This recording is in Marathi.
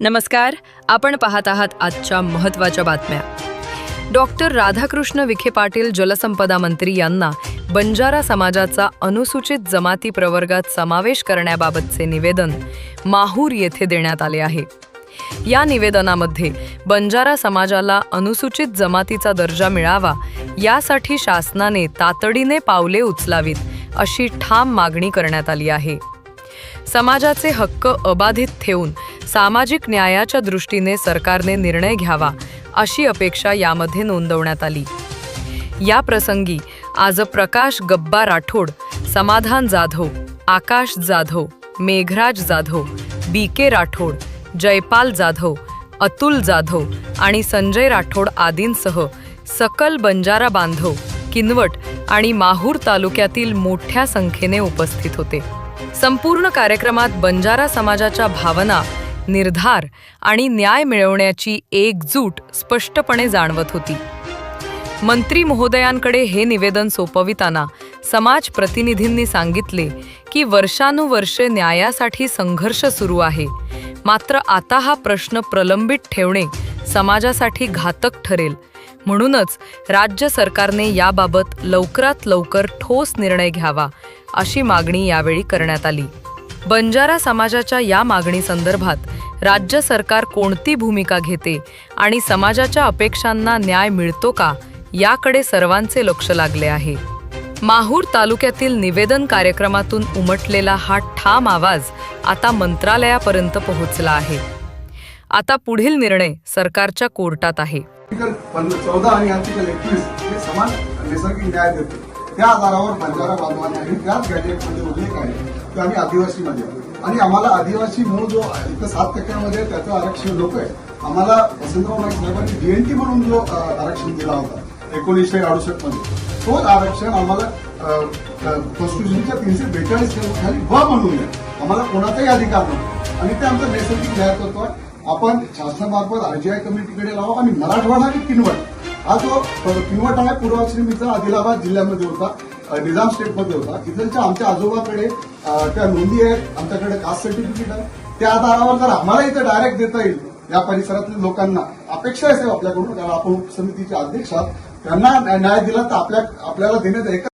नमस्कार आपण पाहत आहात आजच्या महत्त्वाच्या बातम्या. डॉक्टर राधाकृष्ण विखे पाटील जलसंपदा मंत्री यांना बंजारा समाजाचा अनुसूचित जमाती प्रवर्गात समावेश करण्याबाबतचे निवेदन माहूर येथे देण्यात आले आहे. या निवेदनामध्ये बंजारा समाजाला अनुसूचित जमातीचा दर्जा मिळावा यासाठी शासनाने तातडीने पावले उचलावीत अशी ठाम मागणी करण्यात आली आहे. समाजाचे हक्क अबाधित ठेवून सामाजिक न्यायाच्या दृष्टीने सरकारने निर्णय घ्यावा अशी अपेक्षा यामध्ये नोंदवण्यात आली. या प्रसंगी आज प्रकाश गब्बा राठोड समाधान जाधव आकाश जाधव मेघराज जाधव बी के राठोड जयपाल जाधव अतुल जाधव आणि संजय राठोड आदींसह सकल बंजारा बांधव किनवट आणि माहूर तालुक्यातील मोठ्या संख्येने उपस्थित होते. संपूर्ण कार्यक्रमात बंजारा समाजाच्या भावना निर्धार आणि न्याय मिळवण्याची एकजूट स्पष्टपणे जाणवत होती. मंत्री महोदयांकडे हे निवेदन सोपविताना समाज प्रतिनिधींनी सांगितले की वर्षानुवर्षे न्यायासाठी संघर्ष सुरू आहे. मात्र आता हा प्रश्न प्रलंबित ठेवणे समाजासाठी घातक ठरेल. म्हणूनच राज्य सरकारने याबाबत लवकरात लवकर ठोस निर्णय घ्यावा अशी मागणी यावेळी करण्यात आली. बंजारा समाजाच्या या मागणी संदर्भात राज्य सरकार कोणती भूमिका घेते आणि समाजाच्या अपेक्षांना न्याय मिळतो का याकडे सर्वांचे लक्ष लागले आहे. माहूर तालुक्यातील निवेदन कार्यक्रमातून उमटलेला हा ठाम आवाज आता मंत्रालयापर्यंत पोहोचला आहे. आता पुढील निर्णय सरकारच्या कोर्टात आहे. आर्टिकल चौदा आणि आर्टिकल एकवीस हे समान नैसर्गिक न्याय देतो. त्या आधारावर बंजारा बांधवांनाही त्याच गॅजेटमध्ये उल्लेख आहे तो आम्ही आदिवासीमध्ये. आणि आम्हाला आदिवासी मूळ जो इथं सात टक्क्यामध्ये त्याचं आरक्षण लोक आहे आम्हाला वसंतराव नाईक साहेबांनी डीएनटी म्हणून जो आरक्षण दिला होता एकोणीसशे अडुसष्टमध्ये तोच आरक्षण आम्हाला कॉन्स्टिट्यूशनच्या तीनशे बेचाळीस खाली व म्हणून आम्हाला कोणाचाही अधिकार नाही. आणि ते आमचं नैसर्गिक न्याय करतो आहे. आपण शासनामार्फत आरजीआय कमिटीकडे लावा आणि मराठवाडा आणि किनवट हा जो पिवट आहे पूर्वाश्रमीचा आदिलाबाद जिल्ह्यामध्ये होता निजाम स्टेटमध्ये होता. इथलच्या आमच्या आजोबाकडे त्या नोंदी आहेत आमच्याकडे कास्ट सर्टिफिकेट आहे. त्या आधारावर जर आम्हाला इथं डायरेक्ट देता येईल या परिसरातल्या लोकांना अपेक्षा असेल आपल्याकडून. कारण आपण उपसमितीचे अध्यक्ष आहात. त्यांना न्याय दिला तर आपल्या आपल्याला देण्यात एक